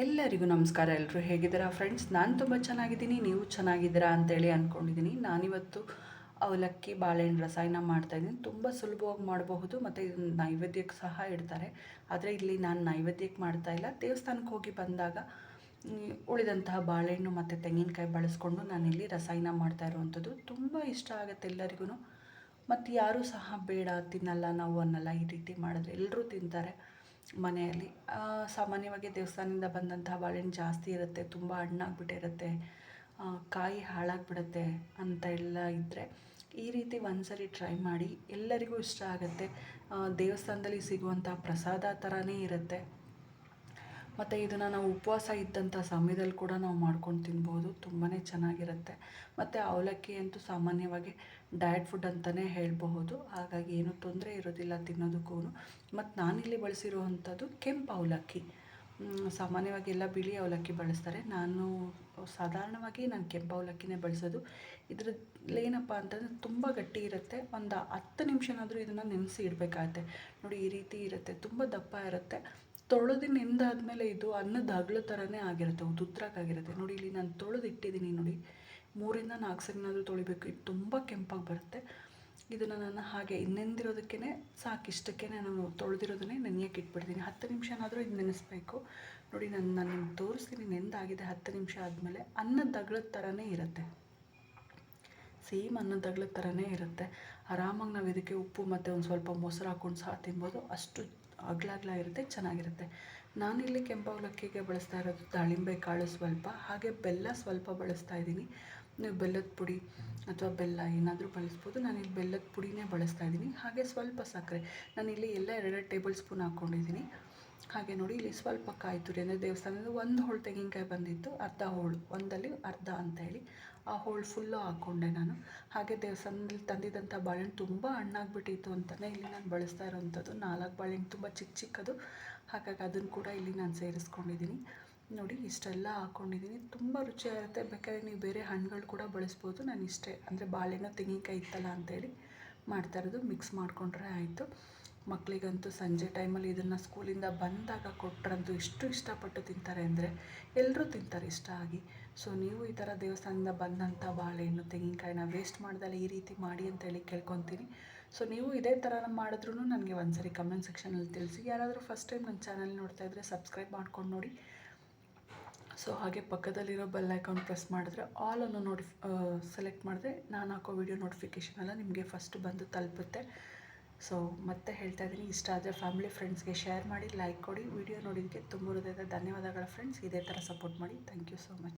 ಎಲ್ಲರಿಗೂ ನಮಸ್ಕಾರ. ಎಲ್ಲರೂ ಹೇಗಿದ್ದೀರಾ ಫ್ರೆಂಡ್ಸ್? ನಾನು ತುಂಬ ಚೆನ್ನಾಗಿದ್ದೀನಿ. ನೀವು ಚೆನ್ನಾಗಿದ್ದೀರಾ ಅಂತೇಳಿ ಅಂದ್ಕೊಂಡಿದ್ದೀನಿ ನಾನಿವತ್ತು ಅವಲಕ್ಕಿ, ಬಾಳೆಹಣ್ಣು ರಸಾಯನ ಮಾಡ್ತಾಯಿದ್ದೀನಿ ತುಂಬ ಸುಲಭವಾಗಿ ಮಾಡಬಹುದು. ಮತ್ತು ಇದನ್ನು ನೈವೇದ್ಯಕ್ಕೆ ಸಹ ಇಡ್ತಾರೆ. ಆದರೆ ಇಲ್ಲಿ ನಾನು ನೈವೇದ್ಯಕ್ಕೆ ಮಾಡ್ತಾ ಇಲ್ಲ. ದೇವಸ್ಥಾನಕ್ಕೆ ಹೋಗಿ ಬಂದಾಗ ಉಳಿದಂತಹ ಬಾಳೆಹಣ್ಣು ಮತ್ತು ತೆಂಗಿನಕಾಯಿ ಬಳಸ್ಕೊಂಡು ನಾನಿಲ್ಲಿ ರಸಾಯನ ಮಾಡ್ತಾ ಇರುವಂಥದ್ದು. ತುಂಬ ಇಷ್ಟ ಆಗುತ್ತೆ ಎಲ್ಲರಿಗೂ ಮತ್ತು ಯಾರೂ ಸಹ ಬೇಡ, ತಿನ್ನಲ್ಲ ನಾವು ಅನ್ನಲ್ಲ ಈ ರೀತಿ ಮಾಡಿದ್ರೆ. ಎಲ್ಲರೂ ತಿಂತಾರೆ. ಮನೆಯಲ್ಲಿ. ಸಾಮಾನ್ಯವಾಗಿ ದೇವಸ್ಥಾನದಿಂದ ಬಂದಂತಹ ಬಾಳೆಹಣ್ಣು ಜಾಸ್ತಿ ಇರುತ್ತೆ, ತುಂಬ ಹಣ್ಣಾಗ್ಬಿಟ್ಟಿರುತ್ತೆ ಕಾಯಿ ಹಾಳಾಗ್ಬಿಡುತ್ತೆ ಅಂತ ಎಲ್ಲ ಇದ್ದರೆ ಈ ರೀತಿ ಒಂದ್ಸರಿ ಟ್ರೈ ಮಾಡಿ. ಎಲ್ಲರಿಗೂ ಇಷ್ಟ ಆಗುತ್ತೆ. ದೇವಸ್ಥಾನದಲ್ಲಿ ಸಿಗುವಂಥ ಪ್ರಸಾದ ಥರನೇ ಇರುತ್ತೆ. ಮತ್ತು ಇದನ್ನು ನಾವು ಉಪವಾಸ ಇದ್ದಂಥ ಸಮಯದಲ್ಲಿ ಕೂಡ ನಾವು ಮಾಡ್ಕೊಂಡು ತಿನ್ಬೋದು. ತುಂಬಾ ಚೆನ್ನಾಗಿರುತ್ತೆ. ಮತ್ತು ಅವಲಕ್ಕಿ ಅಂತೂ ಸಾಮಾನ್ಯವಾಗಿ ಡಯಟ್ ಫುಡ್ ಅಂತಲೇ ಹೇಳಬಹುದು. ಹಾಗಾಗಿ ಏನೂ ತೊಂದರೆ ಇರೋದಿಲ್ಲ ತಿನ್ನೋದಕ್ಕೂ ಮತ್ತು ನಾನಿಲ್ಲಿ ಬಳಸಿರುವಂಥದ್ದು ಕೆಂಪು ಅವಲಕ್ಕಿ. ಸಾಮಾನ್ಯವಾಗಿ ಎಲ್ಲ ಬಿಳಿ ಅವಲಕ್ಕಿ ಬಳಸ್ತಾರೆ. ನಾನು ಸಾಧಾರಣವಾಗಿ ನಾನು ಕೆಂಪು ಅವಲಕ್ಕಿನೇ ಬಳಸೋದು. ಏನಪ್ಪ ಅಂತಂದರೆ ತುಂಬ ಗಟ್ಟಿ ಇರುತ್ತೆ. ಒಂದು ಹತ್ತು ನಿಮಿಷನಾದರೂ ಇದನ್ನು ನೆನೆಸಿ ಇಡಬೇಕಾಗತ್ತೆ. ನೋಡಿ ಈ ರೀತಿ ಇರುತ್ತೆ. ತುಂಬ ದಪ್ಪ ಇರುತ್ತೆ. ತೊಳೆದು ನೆಂದಾದ್ಮೇಲೆ ಇದು ಅನ್ನದ ಹಗ್ಲು ಥರನೇ ಆಗಿರುತ್ತೆ ಉದುದ್ರಾಗಿರುತ್ತೆ ನೋಡಿ, ಇಲ್ಲಿ ನಾನು ತೊಳೆದು ಇಟ್ಟಿದ್ದೀನಿ ನೋಡಿ. ಮೂರಿಂದ ನಾಲ್ಕು ಸರಿನಾದರೂ ತೊಳಿಬೇಕು. ಇದು ತುಂಬ ಕೆಂಪಾಗಿ ಬರುತ್ತೆ. ಇದನ್ನು ನಾನು ಹಾಗೆ ನೆಂದಿರೋದಕ್ಕೇ ಸಾಕು. ಇಷ್ಟಕ್ಕೆ ನಾನು ತೊಳೆದಿರೋದನ್ನೇ ನೆನೆಯಕ್ಕೆ ಇಟ್ಬಿಡ್ತೀನಿ. ಹತ್ತು ನಿಮಿಷನಾದರೂ ಇದು ನೆನೆಸ್ಬೇಕು. ನೋಡಿ, ನಾನು ನಾನು ನಿಮ್ಗೆ ತೋರಿಸ್ತೀನಿ. ನೆಂದಾಗಿದೆ ಹತ್ತು ನಿಮಿಷ ಆದಮೇಲೆ ಅನ್ನದ ಅಗ್ಳದ ಥರನೇ ಇರುತ್ತೆ. ಸೇಮ್ ಅನ್ನದ ದಗ್ಳದ ಥರನೇ ಇರುತ್ತೆ. ಆರಾಮಾಗಿ ನಾವು ಇದಕ್ಕೆ ಉಪ್ಪು ಮತ್ತು ಒಂದು ಸ್ವಲ್ಪ ಮೊಸರು ಹಾಕ್ಕೊಂಡು ಸಹ ತಿನ್ಬೋದು. ಅಷ್ಟು ಅಗ್ಲಾಗ್ಲ ಇರುತ್ತೆ ಚೆನ್ನಾಗಿರುತ್ತೆ. ನಾನಿಲ್ಲಿ ಕೆಂಪು ಅವಲಕ್ಕಿಗೆ ಬಳಸ್ತಾ ಇರೋದು ದಾಳಿಂಬೆ ಕಾಳು ಸ್ವಲ್ಪ, ಹಾಗೆ ಬೆಲ್ಲ ಸ್ವಲ್ಪ ಬಳಸ್ತಾ ಇದ್ದೀನಿ. ನೀವು ಬೆಲ್ಲದ ಪುಡಿ ಅಥವಾ ಬೆಲ್ಲ ಏನಾದರೂ ಬಳಸ್ಬೋದು. ನಾನಿಲ್ಲಿ ಬೆಲ್ಲದ ಪುಡಿನೇ ಬಳಸ್ತಾ ಇದ್ದೀನಿ. ಹಾಗೆ ಸ್ವಲ್ಪ ಸಕ್ಕರೆ. ನಾನಿಲ್ಲಿ ಎಲ್ಲ ಎರಡೆರಡು ಟೇಬಲ್ ಸ್ಪೂನ್ ಹಾಕ್ಕೊಂಡಿದ್ದೀನಿ ಹಾಗೆ ನೋಡಿ, ಇಲ್ಲಿ ಸ್ವಲ್ಪ ಕಾಯಿ ತುರಿ, ಅಂದರೆ ದೇವಸ್ಥಾನದಲ್ಲಿ ಒಂದು ಹೋಳು ತೆಂಗಿನಕಾಯಿ ಬಂದಿತ್ತು, ಅರ್ಧ ಹೋಳು, ಒಂದಲ್ಲಿ ಅರ್ಧ ಅಂತ ಹೇಳಿ ಆ ಹೋಳು ಫುಲ್ಲು ಹಾಕ್ಕೊಂಡೆ ನಾನು. ಹಾಗೆ ದೇವಸ್ಥಾನದಲ್ಲಿ ತಂದಿದ್ದಂಥ ಬಾಳೆಹಣ್ಣು ತುಂಬ ಹಣ್ಣಾಗ್ಬಿಟ್ಟಿತ್ತು ಅಂತಲೇ ಇಲ್ಲಿ ನಾನು ಬಳಸ್ತಾ ಇರೋವಂಥದ್ದು. ನಾಲ್ಕು ಬಾಳೆಹಣ್ಣು ತುಂಬ ಚಿಕ್ಕ ಚಿಕ್ಕದು. ಹಾಗಾಗಿ ಅದನ್ನು ಕೂಡ ಇಲ್ಲಿ ನಾನು ಸೇರಿಸ್ಕೊಂಡಿದ್ದೀನಿ. ನೋಡಿ, ಇಷ್ಟೆಲ್ಲ ಹಾಕ್ಕೊಂಡಿದ್ದೀನಿ ತುಂಬ ರುಚಿಯಾಗಿರುತ್ತೆ. ಬೇಕಾದ್ರೆ ನೀವು ಬೇರೆ ಹಣ್ಣುಗಳು ಕೂಡ ಬಳಸ್ಬೋದು. ನಾನು ಇಷ್ಟೇ. ಅಂದರೆ ಬಾಳೆಹಣ್ಣು ತೆಂಗಿನಕಾಯಿ ಇತ್ತಲ್ಲ ಅಂತೇಳಿ ಮಾಡ್ತಾ ಇರೋದು. ಮಿಕ್ಸ್ ಮಾಡಿಕೊಂಡ್ರೆ ಆಯಿತು. ಮಕ್ಕಳಿಗಂತೂ ಸಂಜೆ ಟೈಮಲ್ಲಿ ಇದನ್ನು ಸ್ಕೂಲಿಂದ ಬಂದಾಗ ಕೊಟ್ಟರಂತೂ ಎಷ್ಟು ಇಷ್ಟಪಟ್ಟು ತಿಂತಾರೆ ಅಂದರೆ ಎಲ್ಲರೂ ತಿಂತಾರೆ ಇಷ್ಟ ಆಗಿ. ಸೊ ನೀವು ಈ ಥರ ದೇವಸ್ಥಾನದಿಂದ ಬಂದಂಥ ಬಾಳೆಹಣ್ಣು, ತೆಂಗಿನಕಾಯಿನ ವೇಸ್ಟ್ ಮಾಡ್ದಲ್ಲ ಈ ರೀತಿ ಮಾಡಿ ಅಂತೇಳಿ ಕೇಳ್ಕೊತೀನಿ. ಸೊ ನೀವು ಇದೇ ಥರ ಮಾಡಿದ್ರೂ ನನಗೆ ಒಂದ್ಸರಿ ಕಮೆಂಟ್ ಸೆಕ್ಷನಲ್ಲಿ ತಿಳಿಸಿ. ಯಾರಾದರೂ ಫಸ್ಟ್ ಟೈಮ್ ನನ್ನ ಚಾನಲ್ ನೋಡ್ತಾ ಇದ್ದರೆ ಸಬ್ಸ್ಕ್ರೈಬ್ ಮಾಡ್ಕೊಂಡು ನೋಡಿ. ಸೊ ಹಾಗೆ ಪಕ್ಕದಲ್ಲಿರೋ ಬೆಲ್ ಐಕಾನ್ ಪ್ರೆಸ್ ಮಾಡಿದ್ರೆ ಆಲ್ ನೋಟಿಫ್ ಸೆಲೆಕ್ಟ್ ಮಾಡಿದ್ರೆ ನಾನು ಹಾಕೋ ವಿಡಿಯೋ ನೋಟಿಫಿಕೇಷನ್ ಎಲ್ಲ ನಿಮಗೆ ಫಸ್ಟ್ ಬಂದು ತಲುಪುತ್ತೆ. ಸೊ ಮತ್ತೆ ಹೇಳ್ತಾ ಇದ್ದೀನಿ. ಇಷ್ಟ ಆದರೆ ಫ್ಯಾಮಿಲಿ ಫ್ರೆಂಡ್ಸ್ಗೆ ಶೇರ್ ಮಾಡಿ ಲೈಕ್ ಕೊಡಿ. ವಿಡಿಯೋ ನೋಡಿದ್ದಕ್ಕೆ ತುಂಬ ಹೃದಯದ ಧನ್ಯವಾದಗಳ ಫ್ರೆಂಡ್ಸ್ ಇದೇ ಥರ ಸಪೋರ್ಟ್ ಮಾಡಿ. Thank you so much